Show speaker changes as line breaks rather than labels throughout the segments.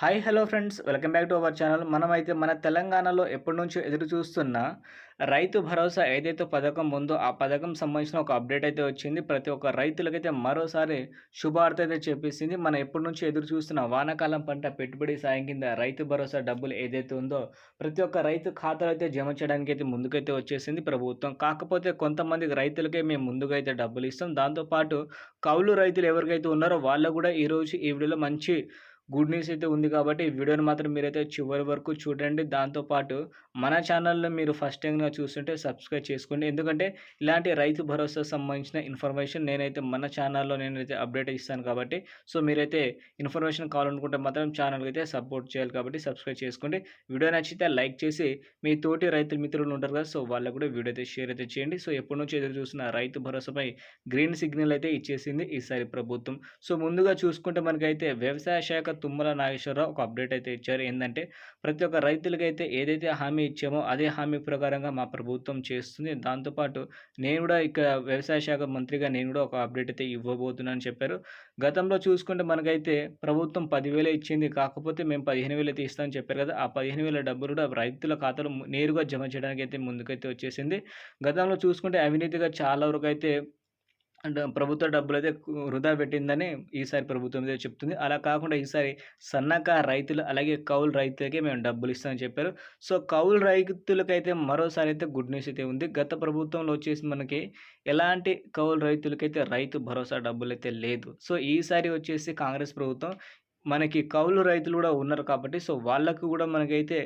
Hi hello friends. Welcome back to our channel. మనమైతే మన తెలంగాణలో ఎప్పటి నుంచో ఎదురు చూస్తున్న రైతు భరోసా ఏదైతే పథకం ఉందో ఆ పథకం సంబంధించిన ఒక అప్డేట్ అయితే వచ్చింది. ప్రతి ఒక్క రైతులకైతే మరోసారి శుభార్త అయితే చెప్పేసింది. మనం ఎప్పటి నుంచి ఎదురు చూస్తున్న వానాకాలం పంట పెట్టుబడి సాయం కింద రైతు భరోసా డబ్బులు ఏదైతే ఉందో ప్రతి ఒక్క రైతు ఖాతాలో అయితే జమ చేయడానికి అయితే ముందుకైతే వచ్చేసింది ప్రభుత్వం. కాకపోతే కొంతమంది రైతులకే మేము ముందుగా అయితే డబ్బులు ఇస్తాం. దాంతోపాటు కౌలు రైతులు ఎవరికైతే ఉన్నారో వాళ్ళు కూడా ఈరోజు ఈ వీడియోలో మంచి గుడ్ న్యూస్ అయితే ఉంది కాబట్టి వీడియోని మాత్రం మీరైతే చివరి వరకు చూడండి. దాంతోపాటు మన ఛానల్లో మీరు ఫస్ట్ టైంగా చూస్తుంటే సబ్స్క్రైబ్ చేసుకోండి. ఎందుకంటే ఇలాంటి రైతు భరోసా సంబంధించిన ఇన్ఫర్మేషన్ నేనైతే మన ఛానల్లో నేనైతే అప్డేట్ ఇస్తాను కాబట్టి సో మీరైతే ఇన్ఫర్మేషన్ కావాలనుకుంటే మాత్రం ఛానల్కి అయితే సపోర్ట్ చేయాలి కాబట్టి సబ్స్క్రైబ్ చేసుకోండి. వీడియో నచ్చితే లైక్ చేసి మీ తోటి రైతు మిత్రులు ఉంటారు కదా సో వాళ్ళకు కూడా వీడియో అయితే షేర్ అయితే చేయండి. సో ఎప్పటి నుంచి ఎదురు చూసిన రైతు భరోసాపై గ్రీన్ సిగ్నల్ అయితే ఇచ్చేసింది ఈసారి ప్రభుత్వం. సో ముందుగా చూసుకుంటే మనకైతే వ్యవసాయ శాఖ తుమ్మల నాగేశ్వరరావు ఒక అప్డేట్ అయితే ఇచ్చారు. ఏంటంటే ప్రతి ఒక్క రైతులకైతే ఏదైతే హామీ ఇచ్చామో అదే హామీ ప్రకారంగా మా ప్రభుత్వం చేస్తుంది. దాంతోపాటు నేను కూడా ఇక్కడ వ్యవసాయ శాఖ మంత్రిగా నేను కూడా ఒక అప్డేట్ అయితే ఇవ్వబోతున్నానని చెప్పారు. గతంలో చూసుకుంటే మనకైతే ప్రభుత్వం పదివేలు ఇచ్చింది. కాకపోతే మేము పదిహేను వేలు అయితే ఇస్తామని చెప్పారు కదా ఆ పదిహేను వేల డబ్బులు కూడా రైతుల ఖాతాలో నేరుగా జమ చేయడానికి అయితే ముందుకైతే వచ్చేసింది. గతంలో చూసుకుంటే అవినీతిగా చాలా వరకు అయితే అండ్ ప్రభుత్వ డబ్బులు అయితే వృధా పెట్టిందని ఈసారి ప్రభుత్వం అయితే చెప్తుంది. అలా కాకుండా ఈసారి సన్నకారు రైతులు అలాగే కౌలు రైతులకే మేము డబ్బులు ఇస్తామని చెప్పారు. సో కౌలు రైతులకైతే మరోసారి అయితే గుడ్ న్యూస్ అయితే ఉంది. గత ప్రభుత్వంలో వచ్చేసి మనకి ఎలాంటి కౌలు రైతులకైతే రైతు భరోసా డబ్బులు అయితే లేదు. సో ఈసారి వచ్చేసి కాంగ్రెస్ ప్రభుత్వం మనకి కౌలు రైతులు కూడా ఉన్నారు కాబట్టి సో వాళ్ళకు కూడా మనకైతే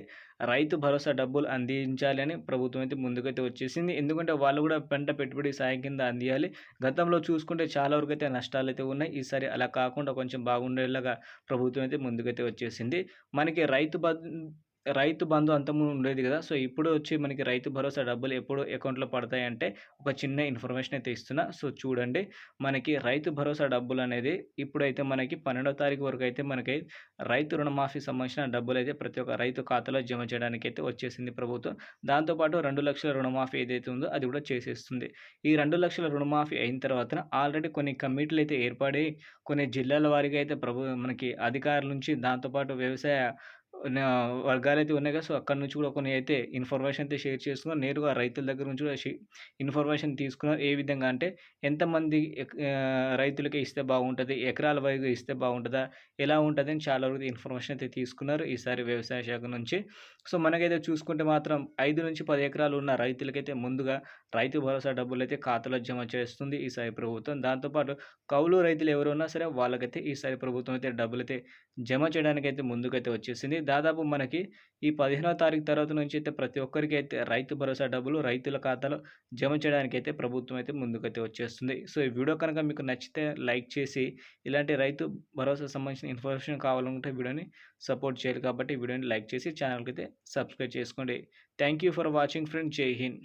రైతు భరోసా డబ్బులు అందించాలని ప్రభుత్వం అయితే ముందుకైతే వచ్చేసింది. ఎందుకంటే వాళ్ళు కూడా పంట పెట్టుబడి సాయం కింద అందియాలి. గతంలో చూసుకుంటే చాలా వరకు అయితే నష్టాలు అయితే ఉన్నాయి. ఈసారి అలా కాకుండా కొంచెం బాగుండేలాగా ప్రభుత్వం అయితే ముందుకైతే వచ్చేసింది. మనకి రైతు రైతు బంధు అంతకుముందు ఉండేది కదా! సో ఇప్పుడు వచ్చి మనకి రైతు భరోసా డబ్బులు ఎప్పుడు అకౌంట్లో పడతాయి అంటే ఒక చిన్న ఇన్ఫర్మేషన్ అయితే ఇస్తున్నా. సో చూడండి మనకి రైతు భరోసా డబ్బులు అనేది ఇప్పుడైతే మనకి పన్నెండో తారీఖు వరకు అయితే మనకి రైతు రుణమాఫీ సంబంధించిన డబ్బులు అయితే ప్రతి ఒక్క రైతు ఖాతాలో జమ చేయడానికి అయితే వచ్చేసింది ప్రభుత్వం. దాంతోపాటు రెండు లక్షల రుణమాఫీ ఏదైతే ఉందో అది కూడా చేసేస్తుంది. ఈ రెండు లక్షల రుణమాఫీ అయిన తర్వాత ఆల్రెడీ కొన్ని కమిటీలు అయితే ఏర్పడి కొన్ని జిల్లాల వారిగా అయితే ప్రభు మనకి అధికారుల నుంచి దాంతోపాటు వ్యవసాయ వర్గాలు అయితే ఉన్నాయి కదా సో అక్కడ నుంచి కూడా కొన్ని అయితే ఇన్ఫర్మేషన్ అయితే షేర్ చేసుకున్నారు నేరుగా రైతుల దగ్గర నుంచి కూడా ఇన్ఫర్మేషన్ తీసుకున్నారు ఏ విధంగా అంటే ఎంతమంది రైతులకి ఇస్తే బాగుంటుంది? ఎకరాల వైపు ఇస్తే బాగుంటుందా? ఎలా ఉంటుంది? అని చాలా వరకు ఇన్ఫర్మేషన్ అయితే తీసుకున్నారు ఈసారి వ్యవసాయ శాఖ నుంచి. సో మనకైతే చూసుకుంటే మాత్రం ఐదు నుంచి పది ఎకరాలు ఉన్న రైతులకైతే ముందుగా రైతు భరోసా డబ్బులు అయితే ఖాతాలో జమ చేస్తుంది ఈసారి ప్రభుత్వం. దాంతోపాటు కౌలు రైతులు ఎవరు ఉన్నా సరే వాళ్ళకైతే ఈసారి ప్రభుత్వం అయితే డబ్బులు అయితే జమ చేయడానికి అయితే ముందుకైతే వచ్చేసింది. దాదాపు మనకి ఈ పదిహేనో తారీఖు తర్వాత నుంచి అయితే ప్రతి ఒక్కరికి అయితే రైతు భరోసా డబ్బులు రైతుల ఖాతాలో జమ చేయడానికి అయితే ప్రభుత్వం అయితే ముందుకైతే వచ్చేస్తుంది. సో ఈ వీడియో కనుక మీకు నచ్చితే లైక్ చేసి ఇలాంటి రైతు భరోసా సంబంధించిన ఇన్ఫర్మేషన్ కావాలనుకుంటే వీడియోని సపోర్ట్ చేయాలి కాబట్టి వీడియోని లైక్ చేసి ఛానల్కి అయితే సబ్స్క్రైబ్ చేసుకోండి. Thank you for watching friend జై హింద్.